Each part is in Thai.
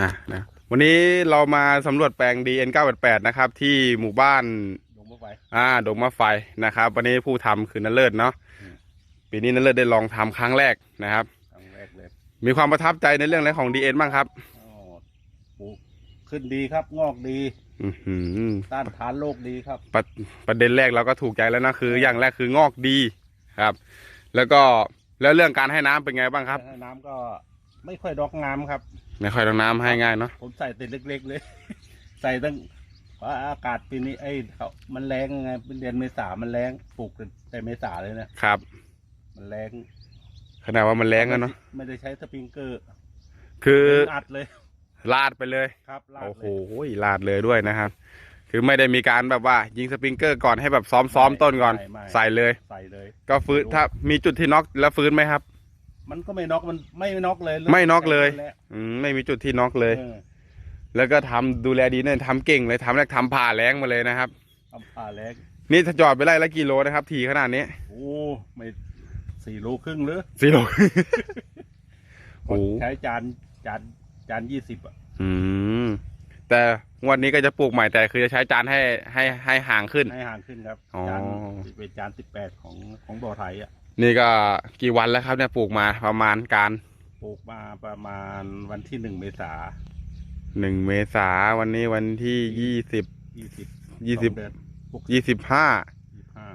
อะนะวันนี้เรามาสำรวจแปลง DN 988นะครับ ที่หมู่บ้านลงมาไปอ่าดงมะไฟนะครับ วันนี้ผู้ทำคือนเลิศเนาะอืมปีนี้นเลิศได้ลองทำครั้งแรกนะครับ ครั้งแรกเลยมีความประทับใจในเรื่องอะไรของ DN บ้างครับอ๋อปลูกขึ้นดีครับ งอกดี อือหือต้านทานโรคดีครับ ประประเด็นแรกเราก็ถูกใจแล้วนะคือ อย่างแรกคืองอกดีครับ แล้วก็แล้วเรื่องการให้น้ำเป็นไงบ้างครับ ให้น้ำก็ ไม่ค่อยดอกงามครับ ไม่ค่อยต้องน้ำให้ง่ายเนาะผมใส่แต่เล็ก ๆ เลย ใส่ตั้งเพราะอากาศปีนี้ไอ้เขามันแรงไงเป็นเดือนเมษามันแรงปลูกแต่เมษาเลยนะครับ มันแรงขนาดว่ามันแรงอะเนาะไม่ได้ใช้สปริงเกอร์คืออัดเลยลาดไปเลยครับลาดโอ้โหเลยลาดเลยด้วยนะครับ คือไม่ได้มีการแบบว่า ยิงสปริงเกอร์ก่อนให้แบบซ้อมซ้อมต้นก่อน ไม่ไม่ใส่เลย ใส่เลย ก็ฟื้นถ้ามีจุดที่น็อกแล้วฟื้นไหมครับ มันก็ไม่น็อกมันไม่น็อกเลยไม่น็อกเลยแหะอืมไม่มีจุดที่น็อกเลยเออแล้วก็ทำดูแลดีเนี่ยทำเก่งเลยทำแรกทำผ่าแรงมาเลยนะครับทำผ่าแรงนี่ถ้าจอดไปไล่ละกิโลนะครับ ทีขนาดนี้โอ้ไม่สี่โลครึ่งหรือสี่โลโอ้โหใช้จานจานจานยี่สิบอะ อืม แต่งวันนี้ก็จะปลูกใหม่แต่คือจะใช้จานให้ให้ให้ห่างขึ้น ให้ห่างขึ้นครับอ๋อจานเป็นจานสิบแปดของของบ่อไทยอะ นี่ก็กี่วันแล้วครับเนี่ยปลูกมาประมาณการปลูกมาประมาณวันที่หนึ่งเมษาหนึ่งเมษาวันนี้วันที่ยี่สิบยี่สิบยี่สิบเดือนปลูกยี่สิบห้ายี่สิบห้า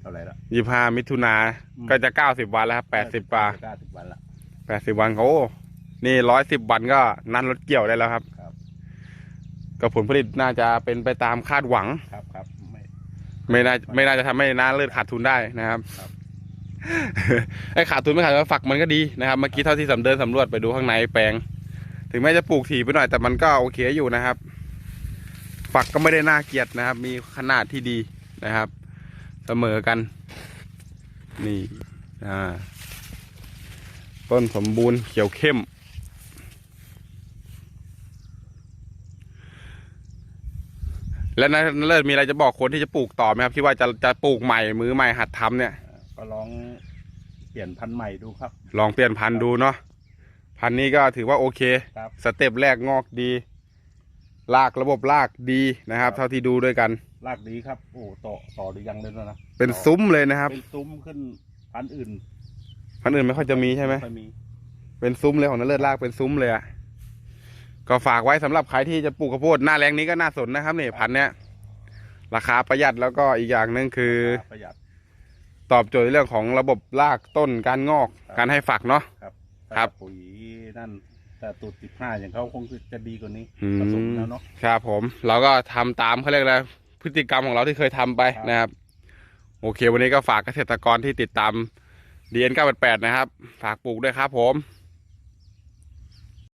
เท่าไหร่ละยี่ห้ามิถุนาอืมก็จะเก้าสิบวันแล้วครับแปดสิบกว่าเก้าสิบวันละแปดสิบวันโอ้นี่ร้อยสิบวันก็นันรถเกี่ยวได้แล้วครับ ครับ ก็ผลผลิตน่าจะเป็นไปตามคาดหวังครับครับ ไม่ไม่น่าไม่น่าจะทำให้น้าเลือดขาดทุนได้นะครับครับ ไอ้ขาดทุนไม่ขาดก็ฝักมันก็ดีนะครับเมื่อกี้เท่าที่สำเดินสำรวจไปดูข้างในแปลง ถึงแม้จะปลูกถี่ไปหน่อยแต่มันก็โอเคอยู่นะครับ ฝักก็ไม่ได้น่าเกลียดนะครับ มีขนาดที่ดีนะครับ เสมอกัน นี่อ่าต้นสมบูรณ์เขียวเข้ม แล้วนะเลิศมีอะไรจะบอกคนที่จะปลูกต่อไหมครับคิดว่าจะจะปลูกใหม่มือใหม่หัดทำเนี่ยเอ่อก็ลองเปลี่ยนพันธุ์ใหม่ดูครับ ลองเปลี่ยนพันธุ์ดูเนาะพันธุ์นี้ก็ถือว่าโอเค ครับ สเต็ปแรกงอกดีลากระบบลากดีนะครับ ครับ เท่าที่ดูด้วยกัน รากดีครับ โอ้ต่อต่อหรือยังเลยนะเป็นต่อซุ้มเลยนะครับ เป็นซุ้มขึ้นพันธุ์อื่นพันธุ์อื่นไม่ค่อยจะมีใช่ไหม ค่อยมี เป็นซุ้มเลยของนเลิศลากเป็นซุ้มเลยอะ ก็ฝากไว้สำหรับใครที่จะปลูกข้าวโพดหน้าแรงนี้ก็น่าสนนะครับนี่พันธุ์เนี้ยราคาประหยัดแล้วก็อีกอย่างหนึ่งคือ ประหยัด ตอบโจทย์เรื่องของระบบรากต้นการงอกครับการให้ฝักเนาะครับครับแต่ปุ๋ยนั่นแต่ตูดสิบห้าอย่างเขาคงจะดีกว่านี้อืมผสมแล้วเนาะครับผมเราก็ทำตามเขาเรียกอะไรพฤติกรรมของเราที่เคยทำไปครับนะครับ โอเค วันนี้ก็ฝากเกษตรกรที่ติดตาม DN 988นะครับ ฝากปลูกด้วยครับผม